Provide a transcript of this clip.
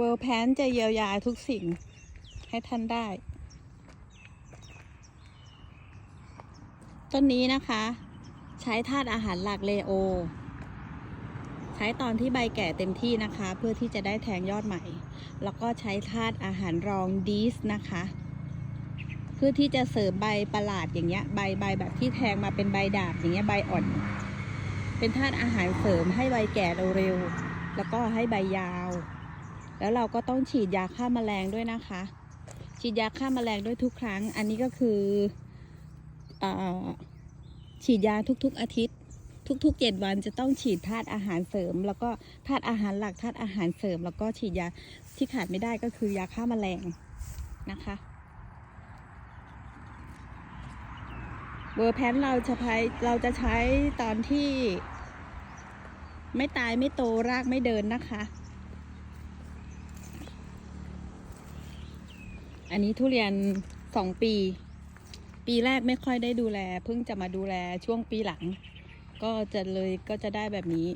เวิร์แพนจะเยียวยาทุกสิ่งให้ท่านได้ ต้นนี้นะคะ ใช้ธาตุอาหารหลักเลโอ ใช้ตอนที่ใบแก่เต็มที่นะคะ เพื่อที่จะได้แทงยอดใหม่ แล้วก็ใช้ธาตุอาหารรองดีสนะคะ เพื่อที่จะเสริมใบประหลาดอย่างเงี้ยใบใบแบบที่แทงมาเป็นใบดาบอย่างเงี้ยใบอ่อน เป็นธาตุอาหารเสริมให้ใบแก่เร็วๆแล้วก็ให้ใบยาว แล้วเราก็ต้องฉีดยาฆ่าแมลงด้วยนะคะ ฉีดยาฆ่าแมลงด้วยทุกครั้ง อันนี้ก็คืออฉีดยาทุกๆอาทิตย์ ทุกๆเจ็ดวันจะต้องฉีดธาตุอาหารเสริม แล้วก็ธาตุอาหารหลักธาตุอาหารเสริม แล้วก็ฉีดยาที่ขาดไม่ได้ก็คือยาฆ่าแมลงนะคะเวอร์แพนเราจะใช้เราจะใช้ตอนที่ ไม่ตายไม่โตรากไม่เดินนะคะ อันนี้ทุเรียนสองปี ปีแรกไม่ค่อยได้ดูแล เพิ่งจะมาดูแลช่วงปีหลัง ก็จะเลยก็จะได้แบบนี้